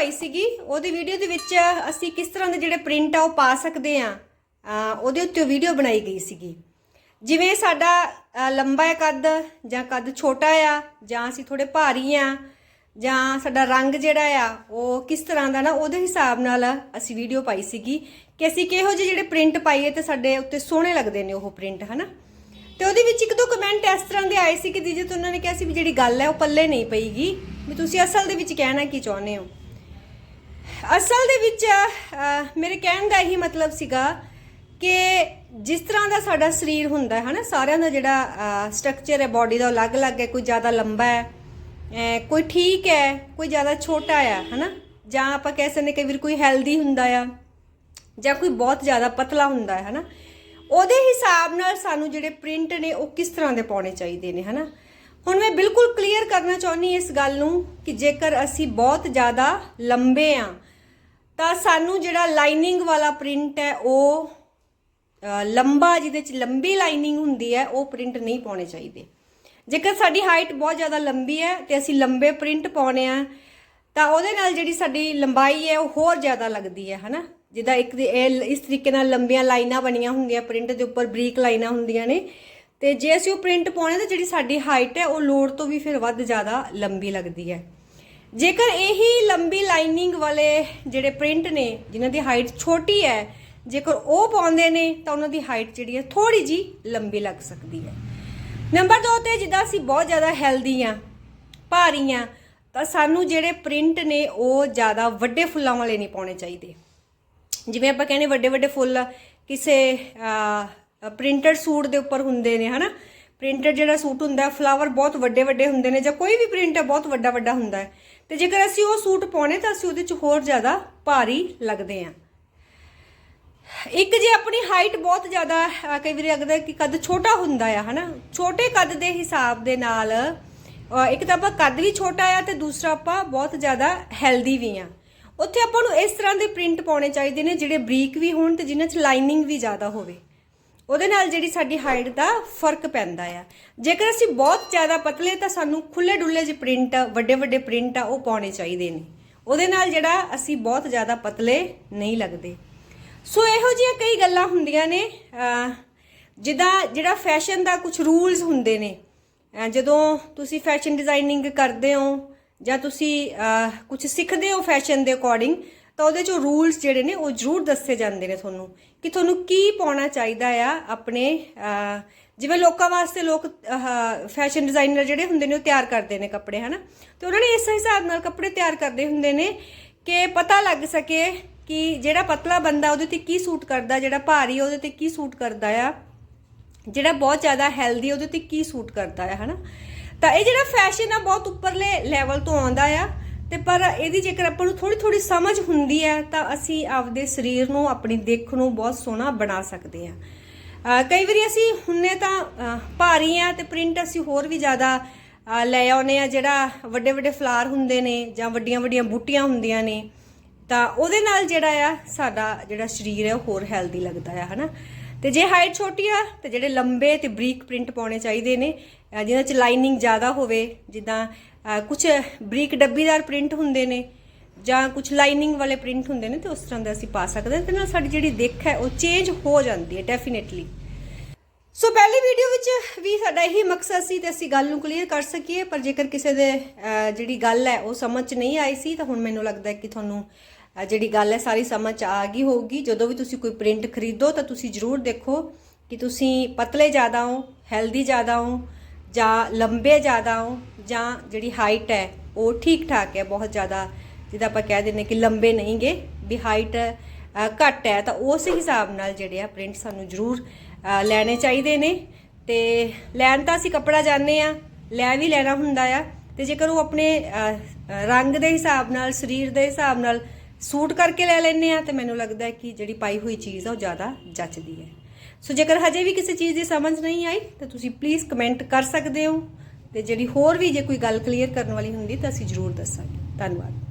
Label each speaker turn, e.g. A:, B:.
A: ਪਾਈ ਸੀਗੀ, ਉਹਦੀ ਵੀਡੀਓ ਦੇ ਵਿੱਚ ਅਸੀਂ ਕਿਸ ਤਰ੍ਹਾਂ ਦੇ ਜਿਹੜੇ ਪ੍ਰਿੰਟ ਆ ਉਹ ਪਾ ਸਕਦੇ ਆ ਉਹਦੇ ਉੱਤੇ ਵੀਡੀਓ ਬਣਾਈ ਗਈ ਸੀਗੀ। ਜਿਵੇਂ ਸਾਡਾ ਲੰਬਾ ਹੈ ਕੱਦ ਜਾਂ ਕੱਦ ਛੋਟਾ ਆ, ਜਾਂ ਅਸੀਂ ਥੋੜੇ ਭਾਰੀ ਆ, ਜਾਂ ਸਾਡਾ ਰੰਗ ਜਿਹੜਾ ਆ, ਉਹ ਕਿਸ ਤਰ੍ਹਾਂ ਦਾ ਨਾ, ਉਹਦੇ ਹਿਸਾਬ ਨਾਲ ਅਸੀਂ ਵੀਡੀਓ ਪਾਈ ਸੀਗੀ ਕਿ ਅਸੀਂ ਕਿਹੋ ਜਿਹੇ ਜਿਹੜੇ ਪ੍ਰਿੰਟ ਪਾਈਏ ਤੇ ਸਾਡੇ ਉੱਤੇ ਸੋਹਣੇ ਲੱਗਦੇ ਨੇ ਉਹ ਪ੍ਰਿੰਟ ਹਨਾ? ਤੇ ਉਹਦੇ ਵਿੱਚ ਇੱਕ ਦੋ ਕਮੈਂਟ ਇਸ ਤਰ੍ਹਾਂ ਦੇ ਆਏ ਸੀ ਕਿ ਦੀਦੀ ਤੋਂ ਉਹਨਾਂ ਨੇ ਕਿਹਾ ਸੀ ਵੀ ਜਿਹੜੀ ਗੱਲ ਹੈ ਉਹ ਪੱਲੇ ਨਹੀਂ ਪਈਗੀ। ਵੀ ਤੁਸੀਂ ਅਸਲ ਦੇ ਵਿੱਚ ਕਹਿਣਾ ਕੀ ਚਾਹੁੰਦੇ ਹੋ? ਅਸਲ ਦੇ ਵਿੱਚ ਮੇਰੇ ਕਹਿਣ ਦਾ ਇਹੀ ਮਤਲਬ ਸੀਗਾ ਕਿ ਜਿਸ ਤਰ੍ਹਾਂ ਦਾ ਸਾਡਾ ਸਰੀਰ ਹੁੰਦਾ ਹੈ ਹਨਾ ਸਾਰਿਆਂ ਦਾ ਜਿਹੜਾ ਸਟਰਕਚਰ ਹੈ ਬਾਡੀ ਦਾ ਉਹ ਅਲੱਗ-ਅਲੱਗ ਹੈ ਕੋਈ ਜ਼ਿਆਦਾ ਲੰਬਾ ਹੈ ਅਹ, ਕੋਈ ਠੀਕ ਹੈ ਕੋਈ ਜ਼ਿਆਦਾ ਛੋਟਾ ਹੈ ਹਨਾ? ਜਾਂ ਆਪਾਂ ਕਹਿ ਸਕਦੇ ਕਿ ਵੀਰ ਕੋਈ ਹੈਲਦੀ ਹੁੰਦਾ ਆ ਜਾਂ ਕੋਈ ਬਹੁਤ ਜ਼ਿਆਦਾ ਪਤਲਾ ਹੁੰਦਾ ਹੈ ਹਨਾ? ਉਹਦੇ ਹਿਸਾਬ ਨਾਲ ਸਾਨੂੰ ਜਿਹੜੇ ਪ੍ਰਿੰਟ ਨੇ ਉਹ ਕਿਸ ਤਰ੍ਹਾਂ ਦੇ ਪਾਉਣੇ ਚਾਹੀਦੇ ਨੇ ਹਨਾ? ਹੁਣ ਮੈਂ ਬਿਲਕੁਲ ਕਲੀਅਰ ਕਰਨਾ ਚਾਹੁੰਦੀ ਇਸ ਗੱਲ ਨੂੰ ਕਿ ਜੇਕਰ ਅਸੀਂ ਬਹੁਤ ਜ਼ਿਆਦਾ ਲੰਬੇ ਆ ਤਾਂ ਸਾਨੂੰ ਜਿਹੜਾ ਲਾਈਨਿੰਗ ਵਾਲਾ ਪ੍ਰਿੰਟ ਹੈ, ਉਹ ਲੰਬਾ ਜਿਹਦੇ ਚ ਲੰਬੀ ਲਾਈਨਿੰਗ ਹੁੰਦੀ ਹੈ, ਉਹ ਪ੍ਰਿੰਟ ਨਹੀਂ ਪਾਉਣੇ ਚਾਹੀਦੇ। ਜੇਕਰ ਸਾਡੀ ਹਾਈਟ ਬਹੁਤ ਜ਼ਿਆਦਾ ਲੰਬੀ ਹੈ ਤੇ ਅਸੀਂ ਲੰਬੇ ਪ੍ਰਿੰਟ ਪਾਉਣੇ ਆ, ਤਾਂ ਉਹਦੇ ਨਾਲ ਜਿਹੜੀ ਸਾਡੀ ਲੰਬਾਈ ਹੈ, ਉਹ ਹੋਰ ਜ਼ਿਆਦਾ ਲੱਗਦੀ ਹੈ, ਹਨਾ? ਜਿੱਦਾਂ ਇੱਕ ਇਹ ਇਸ ਤਰੀਕੇ ਨਾਲ ਲੰਬੀਆਂ ਲਾਈਨਾਂ ਬਣੀਆਂ ਹੁੰਦੀਆਂ ਪ੍ਰਿੰਟ ਦੇ ਉੱਪਰ ਬਰੀਕ ਲਾਈਨਾਂ ਹੁੰਦੀਆਂ ਨੇ। ਤੇ ਜੇ ਅਸੀਂ ਉਹ ਪ੍ਰਿੰਟ ਪਾਉਣੇ ਤਾਂ ਜਿਹੜੀ ਸਾਡੀ ਹਾਈਟ ਹੈ, ਉਹ ਲੋੜ ਤੋਂ ਵੀ ਫਿਰ ਵੱਧ ਜ਼ਿਆਦਾ ਲੰਬੀ ਲੱਗਦੀ ਹੈ। ਜੇਕਰ ਇਹੀ ਲੰਬੀ ਲਾਈਨਿੰਗ ਵਾਲੇ ਜਿਹੜੇ ਪ੍ਰਿੰਟ ਨੇ, ਜਿਨ੍ਹਾਂ ਦੀ ਹਾਈਟ ਛੋਟੀ ਹੈ, ਜੇਕਰ ਉਹ ਪਾਉਂਦੇ ਨੇ, ਤਾਂ ਉਹਨਾਂ ਦੀ ਹਾਈਟ ਜਿਹੜੀ ਹੈ ਥੋੜੀ ਜੀ ਲੰਬੀ ਲੱਗ ਸਕਦੀ ਹੈ। ਨੰਬਰ 2 ਤੇ ਜਿੱਦਾਂ ਅਸੀਂ ਬਹੁਤ ਜ਼ਿਆਦਾ ਹੈਲਦੀ ਆ ਭਾਰੀ ਆ ਤਾਂ ਸਾਨੂੰ ਜਿਹੜੇ ਪ੍ਰਿੰਟ ਨੇ, ਉਹ ਜ਼ਿਆਦਾ ਵੱਡੇ ਫੁੱਲਾਂ ਵਾਲੇ ਨਹੀਂ ਪਾਉਣੇ ਚਾਹੀਦੇ। ਜਿਵੇਂ ਆਪਾਂ ਕਹਿੰਦੇ ਵੱਡੇ ਵੱਡੇ ਫੁੱਲ ਕਿਸੇ ਪ੍ਰਿੰਟਡ ਸੂਟ ਦੇ ਉੱਪਰ ਹੁੰਦੇ ਨੇ, ਹਨਾ? ਪ੍ਰਿੰਟਡ ਜਿਹੜਾ ਸੂਟ ਹੁੰਦਾ, ਫਲਾਵਰ ਬਹੁਤ ਵੱਡੇ ਵੱਡੇ ਹੁੰਦੇ ਨੇ ਜਾਂ ਕੋਈ ਵੀ ਪ੍ਰਿੰਟ ਹੈ, ਬਹੁਤ ਵੱਡਾ ਵੱਡਾ ਹੁੰਦਾ ਹੈ। ਤੇ ਜੇਕਰ ਅਸੀਂ ਉਹ ਸੂਟ ਪਾਉਣੇ ਤਾਂ ਅਸੀਂ ਉਹਦੇ 'ਚ ਹੋਰ ਜ਼ਿਆਦਾ ਭਾਰੀ ਲੱਗਦੇ ਹਾਂ। ਇੱਕ ਜੇ ਆਪਣੀ ਹਾਈਟ ਬਹੁਤ ਜ਼ਿਆਦਾ ਕਈ ਵਾਰੀ ਲੱਗਦਾ ਕਿ ਕੱਦ ਛੋਟਾ ਹੁੰਦਾ ਆ, ਹਨਾ? ਛੋਟੇ ਕੱਦ ਦੇ ਹਿਸਾਬ ਦੇ ਨਾਲ ਇੱਕ ਤਾਂ ਆਪਾਂ ਕੱਦ ਵੀ ਛੋਟਾ ਆ ਤੇ ਦੂਸਰਾ ਆਪਾਂ ਬਹੁਤ ਜ਼ਿਆਦਾ ਹੈਲਦੀ ਵੀ ਆ। ਉੱਥੇ ਆਪਾਂ ਨੂੰ ਇਸ ਤਰ੍ਹਾਂ ਦੇ ਪ੍ਰਿੰਟ ਪਾਉਣੇ ਚਾਹੀਦੇ ਨੇ ਜਿਹੜੇ ਬਰੀਕ ਵੀ ਹੋਣ ਤੇ ਜਿਨ੍ਹਾਂ 'ਚ ਲਾਈਨਿੰਗ ਵੀ ਜ਼ਿਆਦਾ ਹੋਵੇ। ਉਹਦੇ ਨਾਲ ਜਿਹੜੀ ਸਾਡੀ ਹਾਈਟ ਦਾ ਫ਼ਰਕ ਪੈਂਦਾ ਆ। ਜੇਕਰ ਅਸੀਂ ਬਹੁਤ ਜ਼ਿਆਦਾ ਪਤਲੇ, ਤਾਂ ਸਾਨੂੰ ਖੁੱਲੇ ਡੁੱਲੇ ਜਿਹੇ ਪ੍ਰਿੰਟ ਵੱਡੇ ਵੱਡੇ ਪ੍ਰਿੰਟ ਆ, ਉਹ ਪਾਉਣੇ ਚਾਹੀਦੇ ਨੇ। ਉਹਦੇ ਨਾਲ ਜਿਹੜਾ ਅਸੀਂ ਬਹੁਤ ਜ਼ਿਆਦਾ ਪਤਲੇ ਨਹੀਂ ਲੱਗਦੇ। ਸੋ ਇਹੋ ਜਿਹੀਆਂ ਕਈ ਗੱਲਾਂ ਹੁੰਦੀਆਂ ਨੇ ਜਿੱਦਾਂ ਜਿਹੜਾ ਫੈਸ਼ਨ ਦਾ ਕੁਝ ਰੂਲਸ ਹੁੰਦੇ ਨੇ। ਜਦੋਂ ਤੁਸੀਂ ਫੈਸ਼ਨ ਡਿਜ਼ਾਈਨਿੰਗ ਕਰਦੇ ਹੋ ਜਾਂ ਤੁਸੀਂ ਕੁਝ ਸਿੱਖਦੇ ਹੋ ਫੈਸ਼ਨ ਦੇ ਅਕੋਰਡਿੰਗ ਤਾਂ ਉਹਦੇ ਚੋਂ ਰੂਲਸ ਜਿਹੜੇ ਨੇ, ਉਹ ਜ਼ਰੂਰ ਦੱਸੇ ਜਾਂਦੇ ਨੇ ਤੁਹਾਨੂੰ ਕਿ ਤੁਹਾਨੂੰ ਕੀ ਪਾਉਣਾ ਚਾਹੀਦਾ ਆ ਆਪਣੇ ਜਿਵੇਂ ਲੋਕਾਂ ਵਾਸਤੇ ਲੋਕ ਫੈਸ਼ਨ ਡਿਜ਼ਾਈਨਰ ਜਿਹੜੇ ਹੁੰਦੇ ਨੇ, ਉਹ ਤਿਆਰ ਕਰਦੇ ਨੇ ਕੱਪੜੇ, ਹਨਾ? ਤੇ ਉਹਨਾਂ ਨੇ ਇਸ ਹਿਸਾਬ ਨਾਲ ਕੱਪੜੇ ਤਿਆਰ ਕਰਦੇ ਹੁੰਦੇ ਨੇ ਕਿ ਪਤਾ ਲੱਗ ਸਕੇ ਕਿ ਜਿਹੜਾ ਪਤਲਾ ਬੰਦਾ ਉਹਦੇ ਤੇ ਕੀ ਸੂਟ ਕਰਦਾ, ਜਿਹੜਾ ਭਾਰੀ ਉਹਦੇ ਤੇ ਕੀ ਸੂਟ ਕਰਦਾ ਆ। ਜਿਹੜਾ ਬਹੁਤ ਜ਼ਿਆਦਾ ਹੈਲਦੀ ਉਹਦੇ ਤੇ ਕੀ ਸੂਟ ਕਰਦਾ ਹੈ ਹਨਾ? ਤਾਂ ਇਹ ਜਿਹੜਾ ਫੈਸ਼ਨ ਆ, ਬਹੁਤ ਉੱਪਰਲੇ ਲੈਵਲ ਤੋਂ ਆਉਂਦਾ ਆ। ਤੇ ਪਰ ਇਹਦੀ ਜੇਕਰ ਆਪਾਂ ਨੂੰ ਥੋੜੀ ਥੋੜੀ ਸਮਝ ਹੁੰਦੀ ਹੈ, ਤਾਂ ਅਸੀਂ ਆਪਦੇ ਸਰੀਰ ਨੂੰ, ਆਪਣੀ ਦਿੱਖ ਨੂੰ ਬਹੁਤ ਸੋਹਣਾ ਬਣਾ ਸਕਦੇ ਹਾਂ। ਕਈ ਵਾਰੀ ਅਸੀਂ ਹੁੰਨੇ ਤਾਂ ਭਾਰੀ ਆ ਤੇ ਪ੍ਰਿੰਟ ਅਸੀਂ ਹੋਰ ਵੀ ਜ਼ਿਆਦਾ ਲੈ ਆਉਨੇ ਆ ਜਿਹੜਾ ਵੱਡੇ ਵੱਡੇ ਫਲਾਰ ਹੁੰਦੇ ਨੇ ਜਾਂ ਵੱਡੀਆਂ ਵੱਡੀਆਂ ਬੂਟੀਆਂ ਹੁੰਦੀਆਂ ਨੇ, ਤਾਂ ਉਹਦੇ ਨਾਲ ਜਿਹੜਾ ਆ, ਸਾਡਾ ਜਿਹੜਾ ਸਰੀਰ ਹੈ, ਉਹ ਹੋਰ ਹੈਲਦੀ ਲੱਗਦਾ ਆ, ਹਨਾ? ਤੇ ਜੇ ਹਾਈਟ ਛੋਟੀ ਆ, ਤੇ ਜਿਹੜੇ ਲੰਬੇ ਤੇ ਬਰੀਕ ਪ੍ਰਿੰਟ ਪਾਉਣੇ ਚਾਹੀਦੇ ਨੇ, ਅਹ ਚ ਲਾਈਨਿੰਗ ਜ਼ਿਆਦਾ ਹੋਵੇ, ਜਿੱਦਾਂ ਕੁਝ ਬਰੀਕ ਡੱਬੀਦਾਰ ਪ੍ਰਿੰਟ ਹੁੰਦੇ ਨੇ ਜਾਂ ਕੁਝ ਲਾਈਨਿੰਗ ਵਾਲੇ ਪ੍ਰਿੰਟ ਹੁੰਦੇ ਨੇ ਤੇ ਉਸ ਤਰ੍ਹਾਂ ਦਾ ਅਸੀਂ ਪਾ ਸਕਦੇ ਹਾਂ ਤੇ ਨਾਲ ਸਾਡੀ ਜਿਹੜੀ ਦਿੱਖ ਹੈ ਉਹ ਚੇਂਜ ਹੋ ਜਾਂਦੀ ਹੈ ਡੈਫੀਨਿਟਲੀ ਸੋ ਪਹਿਲੀ ਵੀਡੀਓ ਵਿੱਚ ਵੀ ਸਾਡਾ ਇਹੀ ਮਕਸਦ ਸੀ ਤੇ ਅਸੀਂ ਗੱਲ ਨੂੰ ਕਲੀਅਰ ਕਰ ਸਕੀਏ, ਪਰ ਜੇਕਰ ਕਿਸੇ ਦੇ ਜਿਹੜੀ ਗੱਲ ਹੈ ਉਹ ਸਮਝ 'ਚ ਨਹੀਂ ਆਈ ਸੀ, ਤਾਂ ਹੁਣ ਮੈਨੂੰ ਲੱਗਦਾ ਕਿ ਤੁਹਾਨੂੰ ਜਿਹੜੀ ਗੱਲ ਹੈ ਸਾਰੀ ਸਮਝ 'ਚ ਆ ਗਈ ਹੋਊਗੀ। ਜਦੋਂ ਵੀ ਤੁਸੀਂ ਕੋਈ ਪ੍ਰਿੰਟ ਖਰੀਦੋ ਤਾਂ ਤੁਸੀਂ ਜ਼ਰੂਰ ਦੇਖੋ ਕਿ ਤੁਸੀਂ ਪਤਲੇ ਜ਼ਿਆਦਾ ਹੋ ਹੈਲਦੀ ਜ਼ਿਆਦਾ ਹੋ ਜਾਂ ਲੰਬੇ ਜ਼ਿਆਦਾ ਹੋ ਜਾਂ ਜਿਹੜੀ ਹਾਈਟ ਹੈ, ਉਹ ਠੀਕ ਠਾਕ ਹੈ, ਬਹੁਤ ਜ਼ਿਆਦਾ ਜਿੱਦਾਂ ਆਪਾਂ ਕਹਿ ਦਿੰਦੇ ਕਿ ਲੰਬੇ ਨਹੀਂਗੇ ਵੀ ਹਾਈਟ ਘੱਟ ਹੈ, ਤਾਂ ਉਸ ਹਿਸਾਬ ਨਾਲ ਜਿਹੜੇ ਆ ਪ੍ਰਿੰਟ ਸਾਨੂੰ ਜ਼ਰੂਰ ਲੈਣੇ ਚਾਹੀਦੇ ਨੇ। ਤੇ ਲੈਣ ਤਾਂ ਅਸੀਂ ਕੱਪੜਾ ਜਾਣਦੇ ਆ ਲੈ ਵੀ ਲੈਣਾ ਹੁੰਦਾ ਆ। ਤੇ ਜੇਕਰ ਉਹ ਆਪਣੇ ਰੰਗ ਦੇ ਹਿਸਾਬ ਨਾਲ, ਸਰੀਰ ਦੇ ਹਿਸਾਬ ਨਾਲ ਸੂਟ ਕਰਕੇ ਲੈ ਲੈਣੇ ਆ ਤੇ ਮੈਨੂੰ ਲੱਗਦਾ ਕਿ ਜਿਹੜੀ ਪਾਈ ਹੋਈ ਚੀਜ਼ ਆ, ਉਹ ਜ਼ਿਆਦਾ ਜੱਚਦੀ ਹੈ। ਸੋ ਜੇਕਰ ਹਜੇ ਵੀ ਕਿਸੇ ਚੀਜ਼ ਦੀ ਸਮਝ ਨਹੀਂ ਆਈ, ਤਾਂ ਤੁਸੀਂ ਪਲੀਜ਼ ਕਮੈਂਟ ਕਰ ਸਕਦੇ ਹੋ। ਤੇ ਜਿਹੜੀ ਹੋਰ ਵੀ ਜੇ ਕੋਈ ਗੱਲ ਕਲੀਅਰ ਕਰਨ ਵਾਲੀ ਹੁੰਦੀ, ਤਾਂ ਅਸੀਂ ਜ਼ਰੂਰ ਦੱਸਾਂਗੇ। ਧੰਨਵਾਦ।